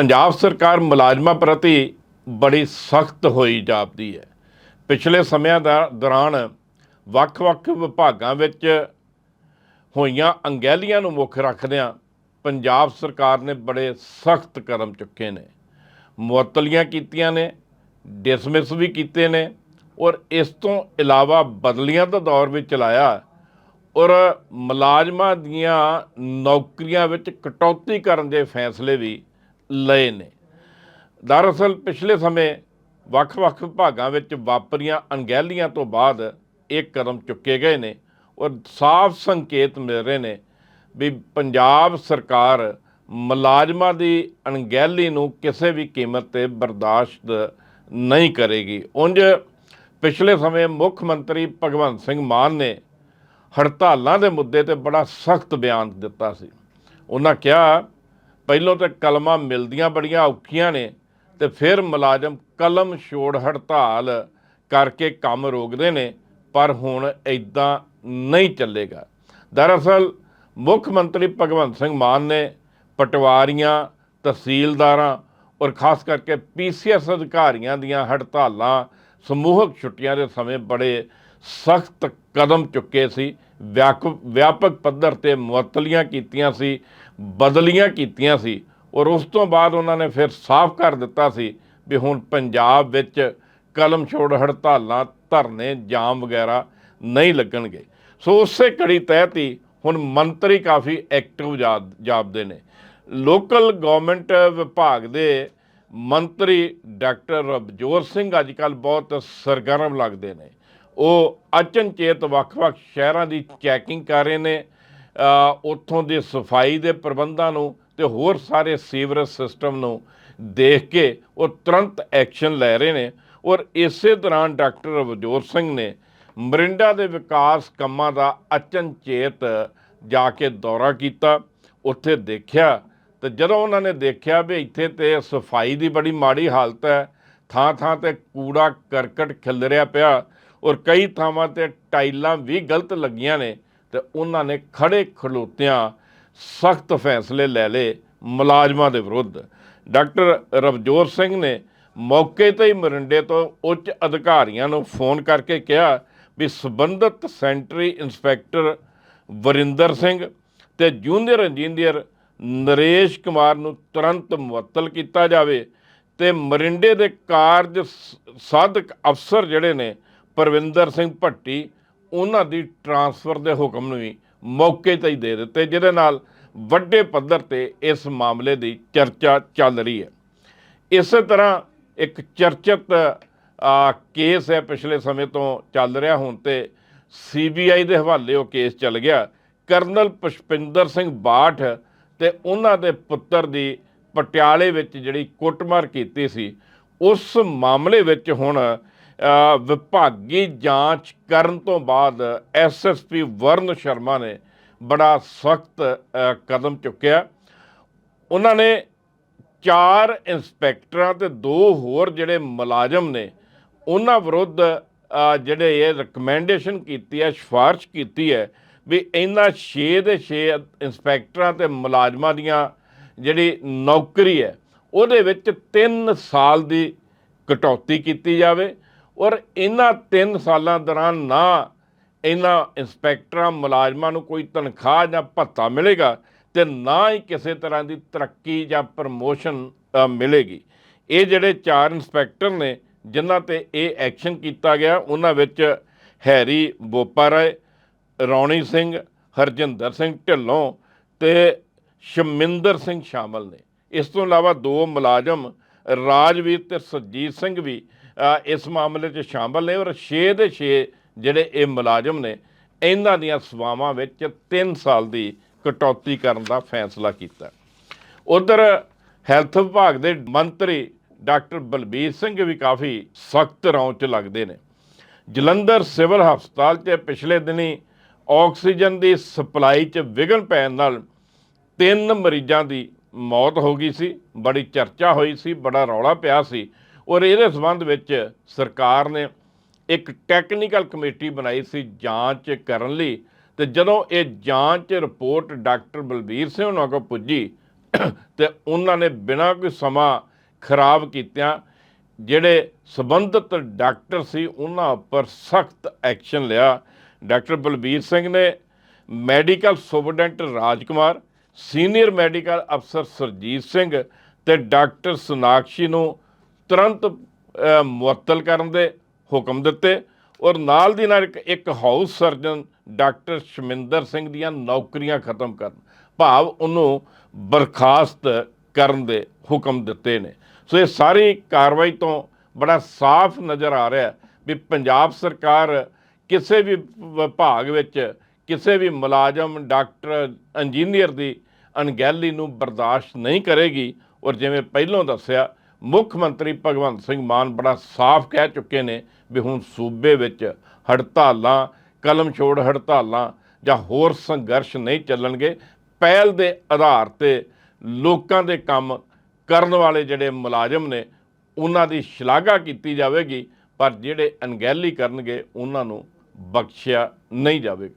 ਪੰਜਾਬ ਸਰਕਾਰ ਮੁਲਾਜ਼ਮਾਂ ਪ੍ਰਤੀ ਬੜੀ ਸਖਤ ਹੋਈ ਜਾਪਦੀ ਹੈ। ਪਿਛਲੇ ਸਮਿਆਂ ਦਾ ਦੌਰਾਨ ਵੱਖ-ਵੱਖ ਵਿਭਾਗਾਂ ਵਿੱਚ ਹੋਈਆਂ ਅੰਗੈਲੀਆਂ ਨੂੰ ਮੁੱਖ ਰੱਖਦਿਆਂ ਪੰਜਾਬ ਸਰਕਾਰ ਨੇ ਬੜੇ ਸਖਤ ਕਦਮ ਚੁੱਕੇ ਨੇ। ਮੁਅੱਤਲੀਆਂ ਕੀਤੀਆਂ ਨੇ, ਡਿਸਮਿਸ ਵੀ ਕੀਤੇ ਨੇ ਔਰ ਇਸ ਤੋਂ ਇਲਾਵਾ ਬਦਲੀਆਂ ਦਾ ਦੌਰ ਵੀ ਚਲਾਇਆ ਔਰ ਮੁਲਾਜ਼ਮਾਂ ਦੀਆਂ ਨੌਕਰੀਆਂ ਵਿੱਚ ਕਟੌਤੀ ਕਰਨ ਦੇ ਫੈਸਲੇ ਵੀ ਲਏ ਨੇ। ਦਰਅਸਲ ਪਿਛਲੇ ਸਮੇਂ ਵੱਖ-ਵੱਖ ਵਿਭਾਗਾਂ ਵਿੱਚ ਵਾਪਰੀਆਂ ਅਣਗਹਿਲੀਆਂ ਤੋਂ ਬਾਅਦ ਇਹ ਕਦਮ ਚੁੱਕੇ ਗਏ ਨੇ ਔਰ ਸਾਫ਼ ਸੰਕੇਤ ਮਿਲ ਰਹੇ ਨੇ ਵੀ ਪੰਜਾਬ ਸਰਕਾਰ ਮੁਲਾਜ਼ਮਾਂ ਦੀ ਅਣਗਹਿਲੀ ਨੂੰ ਕਿਸੇ ਵੀ ਕੀਮਤ ਤੇ ਬਰਦਾਸ਼ਤ ਨਹੀਂ ਕਰੇਗੀ। ਉਂਝ ਪਿਛਲੇ ਸਮੇਂ ਮੁੱਖ ਮੰਤਰੀ ਭਗਵੰਤ ਸਿੰਘ ਮਾਨ ਨੇ ਹੜਤਾਲਾਂ ਦੇ ਮੁੱਦੇ ਤੇ ਬੜਾ ਸਖਤ ਬਿਆਨ ਦਿੱਤਾ ਸੀ। ਉਹਨਾਂ ਕਿਹਾ ਪਹਿਲੋਂ ਤਾਂ ਕਲਮਾਂ ਮਿਲਦੀਆਂ ਬੜੀਆਂ ਔਖੀਆਂ ਨੇ ਤੇ ਫਿਰ ਮੁਲਾਜ਼ਮ ਕਲਮ ਛੋੜ ਹੜਤਾਲ ਕਰਕੇ ਕੰਮ ਰੋਕਦੇ ਨੇ, ਪਰ ਹੁਣ ਇਦਾਂ ਨਹੀਂ ਚੱਲੇਗਾ। ਦਰਅਸਲ ਮੁੱਖ ਮੰਤਰੀ ਭਗਵੰਤ ਸਿੰਘ ਮਾਨ ਨੇ ਪਟਵਾਰੀਆਂ, ਤਹਿਸੀਲਦਾਰਾਂ ਔਰ ਖਾਸ ਕਰਕੇ ਪੀਸੀਐਸ ਅਧਿਕਾਰੀਆਂ ਦੀਆਂ ਹੜਤਾਲਾਂ ਸਮੂਹਕ ਛੁੱਟੀਆਂ ਦੇ ਸਮੇਂ ਬੜੇ ਸਖਤ ਕਦਮ ਚੁੱਕੇ ਸੀ, ਵਿਆਕ- ਵਿਆਪਕ ਪੱਧਰ ਤੇ ਮੁਅੱਤਲੀਆਂ ਕੀਤੀਆਂ ਸੀ ਬਦਲੀਆਂ ਕੀਤੀਆਂ ਸੀ ਔਰ ਉਸ ਤੋਂ ਬਾਅਦ ਉਹਨਾਂ ਨੇ ਫਿਰ ਸਾਫ਼ ਕਰ ਦਿੱਤਾ ਸੀ ਵੀ ਹੁਣ ਪੰਜਾਬ ਵਿੱਚ ਕਲਮ ਛੋੜ ਹੜਤਾਲਾਂ, ਧਰਨੇ, ਜਾਮ ਵਗੈਰਾ ਨਹੀਂ ਲੱਗਣਗੇ। ਸੋ ਉਸੇ ਕੜੀ ਤਹਿਤ ਹੀ ਹੁਣ ਮੰਤਰੀ ਕਾਫੀ ਐਕਟਿਵ ਜਾਪਦੇ ਨੇ। ਲੋਕਲ ਗਵਰਨਮੈਂਟ ਵਿਭਾਗ ਦੇ ਮੰਤਰੀ ਡਾਕਟਰ ਰਵਜੋਤ ਸਿੰਘ ਅੱਜ ਕੱਲ੍ਹ ਬਹੁਤ ਸਰਗਰਮ ਲੱਗਦੇ ਨੇ। ਉਹ ਅਚਨਚੇਤ ਵੱਖ-ਵੱਖ ਸ਼ਹਿਰਾਂ ਦੀ ਚੈਕਿੰਗ ਕਰ ਰਹੇ ਨੇ। ਉੱਥੋਂ ਦੀ ਸਫ਼ਾਈ ਦੇ ਪ੍ਰਬੰਧਾਂ ਨੂੰ ਤੇ ਹੋਰ ਸਾਰੇ ਸੀਵਰੇਜ ਸਿਸਟਮ ਨੂੰ ਦੇਖ ਕੇ ਉਹ ਤੁਰੰਤ ਐਕਸ਼ਨ ਲੈ ਰਹੇ ਨੇ। ਔਰ ਇਸੇ ਦੌਰਾਨ ਡਾਕਟਰ ਰਵਜੋਤ ਸਿੰਘ ਨੇ ਮਰਿੰਡਾ ਦੇ ਵਿਕਾਸ ਕੰਮਾਂ ਦਾ ਅਚਨਚੇਤ ਜਾ ਕੇ ਦੌਰਾ ਕੀਤਾ। ਉੱਥੇ ਦੇਖਿਆ ਤੇ ਜਦੋਂ ਉਹਨਾਂ ਨੇ ਦੇਖਿਆ ਵੀ ਇੱਥੇ ਤੇ ਸਫ਼ਾਈ ਦੀ ਬੜੀ ਮਾੜੀ ਹਾਲਤ ਹੈ ਥਾਂ ਥਾਂ ਤੇ ਕੂੜਾ ਕਰਕਟ ਖਿਲਰਿਆ ਪਿਆ ਔਰ ਕਈ ਥਾਵਾਂ ਤੇ ਟਾਈਲਾਂ ਵੀ ਗਲਤ ਲੱਗੀਆਂ ਨੇ ਤੇ ਉਹਨਾਂ ਨੇ ਖੜੇ ਖਲੋਤਿਆਂ ਸਖਤ ਫੈਸਲੇ ਲੈ ਲਏ ਮੁਲਾਜ਼ਮਾਂ ਦੇ ਵਿਰੁੱਧ। ਡਾਕਟਰ ਰਵਜੋਤ ਸਿੰਘ ਨੇ ਮੌਕੇ ਤੇ ਹੀ ਮਰਿੰਡੇ ਤੋਂ ਉੱਚ ਅਧਿਕਾਰੀਆਂ ਨੂੰ ਫੋਨ ਕਰਕੇ ਕਿਹਾ ਵੀ ਸਬੰਧਤ ਸੈਂਟਰੀ ਇੰਸਪੈਕਟਰ ਵਰਿੰਦਰ ਸਿੰਘ ਤੇ ਜੂਨੀਅਰ ਇੰਜੀਨੀਅਰ ਨਰੇਸ਼ ਕੁਮਾਰ ਨੂੰ ਤੁਰੰਤ ਮੁਅੱਤਲ ਕੀਤਾ ਜਾਵੇ ਤੇ ਮਰਿੰਡੇ ਦੇ ਕਾਰਜ ਸਾਧਕ ਅਫਸਰ ਜਿਹੜੇ ਨੇ ਪਰਵਿੰਦਰ ਸਿੰਘ ਭੱਟੀ ਉਹਨਾਂ ਦੀ ਟਰਾਂਸਫਰ ਦੇ ਹੁਕਮ ਨੂੰ ਵੀ ਮੌਕੇ ਤੇ ਹੀ ਦੇ ਦਿੱਤੇ, ਜਿਹਦੇ ਨਾਲ ਵੱਡੇ ਪੱਧਰ ਤੇ ਇਸ ਮਾਮਲੇ ਦੀ ਚਰਚਾ ਚੱਲ ਰਹੀ ਹੈ। ਇਸੇ ਤਰ੍ਹਾਂ ਇੱਕ ਚਰਚਿਤ ਕੇਸ ਹੈ ਪਿਛਲੇ ਸਮੇਂ ਤੋਂ ਚੱਲ ਰਿਹਾ, ਹੁਣ ਤੇ ਸੀਬੀਆਈ ਦੇ ਹਵਾਲੇ ਉਹ ਕੇਸ ਚੱਲ ਗਿਆ। ਕਰਨਲ ਪੁਸ਼ਪਿੰਦਰ ਸਿੰਘ ਬਾਠ ਤੇ ਉਹਨਾਂ ਦੇ ਪੁੱਤਰ ਦੀ ਪਟਿਆਲੇ ਵਿੱਚ ਜਿਹੜੀ ਕੁੱਟਮਾਰ ਕੀਤੀ ਸੀ, ਉਸ ਮਾਮਲੇ ਵਿੱਚ ਹੁਣ ਵਿਭਾਗੀ ਜਾਂਚ ਕਰਨ ਤੋਂ ਬਾਅਦ ਐਸਐਸਪੀ ਵਰਨ ਸ਼ਰਮਾ ਨੇ ਬੜਾ ਸਖਤ ਕਦਮ ਚੁੱਕਿਆ। ਉਹਨਾਂ ਨੇ ਚਾਰ ਇੰਸਪੈਕਟਰਾਂ ਤੇ ਦੋ ਹੋਰ ਜਿਹੜੇ ਮੁਲਾਜ਼ਮ ਨੇ, ਉਹਨਾਂ ਵਿਰੁੱਧ ਜਿਹੜੇ ਇਹ ਰეკਮੈਂਡੇਸ਼ਨ ਕੀਤੀ ਹੈ, ਸਿਫਾਰਿਸ਼ ਕੀਤੀ ਹੈ ਵੀ ਇਹਨਾਂ 6 ਦੇ 6 ਇੰਸਪੈਕਟਰਾਂ ਤੇ ਮੁਲਾਜ਼ਮਾਂ ਦੀਆਂ ਜਿਹੜੀ ਨੌਕਰੀ ਹੈ, ਉਹਦੇ ਵਿੱਚ 3 ਸਾਲ ਦੀ ਕਟੌਤੀ ਕੀਤੀ ਜਾਵੇ। ਔਰ ਇਹਨਾਂ 3 ਸਾਲਾਂ ਦੌਰਾਨ ਨਾ ਇਹਨਾਂ ਇੰਸਪੈਕਟਰਾਂ, ਮੁਲਾਜ਼ਮਾਂ ਨੂੰ ਕੋਈ ਤਨਖਾਹ ਜਾਂ ਭੱਤਾ ਮਿਲੇਗਾ ਤੇ ਨਾ ਹੀ ਕਿਸੇ ਤਰ੍ਹਾਂ ਦੀ ਤਰੱਕੀ ਜਾਂ ਪ੍ਰਮੋਸ਼ਨ ਮਿਲੇਗੀ। ਇਹ ਜਿਹੜੇ ਚਾਰ ਇੰਸਪੈਕਟਰ ਨੇ, ਜਿਨ੍ਹਾਂ ਤੇ ਇਹ ਐਕਸ਼ਨ ਕੀਤਾ ਗਿਆ, ਉਹਨਾਂ ਵਿੱਚ ਹੈਰੀ ਬੋਪਾ ਰਾਏ ਰੌਣੀ ਸਿੰਘ, ਹਰਜਿੰਦਰ ਸਿੰਘ ਢਿੱਲੋਂ ਤੇ ਸ਼ਮਿੰਦਰ ਸਿੰਘ ਸ਼ਾਮਲ ਨੇ। ਇਸ ਤੋਂ ਇਲਾਵਾ ਦੋ ਮੁਲਾਜ਼ਮ, ਰਾਜਵੀਰ ਤੇ ਸੁਰਜੀਤ ਸਿੰਘ ਵੀ ਇਸ ਮਾਮਲੇ 'ਚ ਸ਼ਾਮਲ ਨੇ ਔਰ 6 ਦੇ 6 ਜਿਹੜੇ ਇਹ ਮੁਲਾਜ਼ਮ ਨੇ, ਇਹਨਾਂ ਦੀਆਂ ਸੇਵਾਵਾਂ ਵਿੱਚ 3 ਸਾਲ ਦੀ ਕਟੌਤੀ ਕਰਨ ਦਾ ਫੈਸਲਾ ਕੀਤਾ। ਉਧਰ ਹੈਲਥ ਵਿਭਾਗ ਦੇ ਮੰਤਰੀ ਡਾਕਟਰ ਬਲਬੀਰ ਸਿੰਘ ਵੀ ਕਾਫੀ ਸਖਤ ਰੌਂ 'ਚ ਲੱਗਦੇ ਨੇ। ਜਲੰਧਰ ਸਿਵਲ ਹਸਪਤਾਲ 'ਚ ਪਿਛਲੇ ਦਿਨੀ ਆਕਸੀਜਨ ਦੀ ਸਪਲਾਈ 'ਚ ਵਿਘਨ ਪੈਣ ਨਾਲ ਤਿੰਨ ਮਰੀਜ਼ਾਂ ਦੀ ਮੌਤ ਹੋ ਗਈ ਸੀ, ਬੜੀ ਚਰਚਾ ਹੋਈ ਸੀ, ਬੜਾ ਰੌਲਾ ਪਿਆ ਸੀ। ਔਰ ਇਹਦੇ ਸੰਬੰਧ ਵਿੱਚ ਸਰਕਾਰ ਨੇ ਇੱਕ ਟੈਕਨੀਕਲ ਕਮੇਟੀ ਬਣਾਈ ਸੀ ਜਾਂਚ ਕਰਨ ਲਈ ਤੇ ਜਦੋਂ ਇਹ ਜਾਂਚ ਰਿਪੋਰਟ ਡਾਕਟਰ ਬਲਬੀਰ ਸਿੰਘ ਉਹਨਾਂ ਕੋਲ ਪੁੱਜੀ ਤੇ ਉਹਨਾਂ ਨੇ ਬਿਨਾਂ ਕੋਈ ਸਮਾਂ ਖਰਾਬ ਕੀਤਿਆਂ ਜਿਹੜੇ ਸਬੰਧਤ ਡਾਕਟਰ ਸੀ ਉਹਨਾਂ ਉੱਪਰ ਸਖਤ ਐਕਸ਼ਨ ਲਿਆ। ਡਾਕਟਰ ਬਲਬੀਰ ਸਿੰਘ ਨੇ medical superintendent Rajkumar, senior medical ਅਫਸਰ ਸਰਜੀਤ ਸਿੰਘ ਤੇ ਡਾਕਟਰ ਸੁਨਾਕਸ਼ੀ ਨੂੰ ਤੁਰੰਤ ਮੁਅੱਤਲ ਕਰਨ ਦੇ ਹੁਕਮ ਦਿੱਤੇ ਔਰ ਨਾਲ ਦੀ ਨਾਲ ਇੱਕ- house surgeon doctor Shaminder Singh ਦੀਆਂ ਨੌਕਰੀਆਂ ਖਤਮ ਕਰਨ, ਭਾਵ ਉਹਨੂੰ ਬਰਖਾਸਤ ਕਰਨ ਦੇ ਹੁਕਮ ਦਿੱਤੇ ਨੇ। ਸੋ ਇਹ ਸਾਰੀ ਕਾਰਵਾਈ ਤੋਂ ਬੜਾ ਸਾਫ਼ ਨਜ਼ਰ ਆ ਰਿਹਾ ਵੀ ਪੰਜਾਬ ਸਰਕਾਰ ਕਿਸੇ ਵੀ ਵਿਭਾਗ ਵਿੱਚ ਕਿਸੇ ਵੀ ਮੁਲਾਜ਼ਮ, ਡਾਕਟਰ, ਇੰਜੀਨੀਅਰ ਦੀ ਅਣਗਹਿਲੀ ਨੂੰ ਬਰਦਾਸ਼ਤ ਨਹੀਂ ਕਰੇਗੀ ਔਰ ਜਿਵੇਂ ਪਹਿਲਾਂ ਦੱਸਿਆ ਮੁੱਖ ਮੰਤਰੀ ਭਗਵੰਤ ਸਿੰਘ ਮਾਨ ਬੜਾ ਸਾਫ਼ ਕਹਿ ਚੁੱਕੇ ਨੇ ਵੀ ਹੁਣ ਸੂਬੇ ਵਿੱਚ ਹੜਤਾਲਾਂ, ਕਲਮ ਛੋੜ ਹੜਤਾਲਾਂ ਜਾਂ ਹੋਰ ਸੰਘਰਸ਼ ਨਹੀਂ ਚੱਲਣਗੇ। ਪਹਿਲ ਦੇ ਆਧਾਰ ਤੇ ਲੋਕਾਂ ਦੇ ਕੰਮ ਕਰਨ ਵਾਲੇ ਜਿਹੜੇ ਮੁਲਾਜ਼ਮ ਨੇ, ਉਹਨਾਂ ਦੀ ਸ਼ਲਾਘਾ ਕੀਤੀ ਜਾਵੇਗੀ, ਪਰ ਜਿਹੜੇ ਅਣਗਹਿਲੀ ਕਰਨਗੇ, ਉਹਨਾਂ ਨੂੰ ਬਖਸ਼ਿਆ ਨਹੀਂ ਜਾਵੇਗਾ।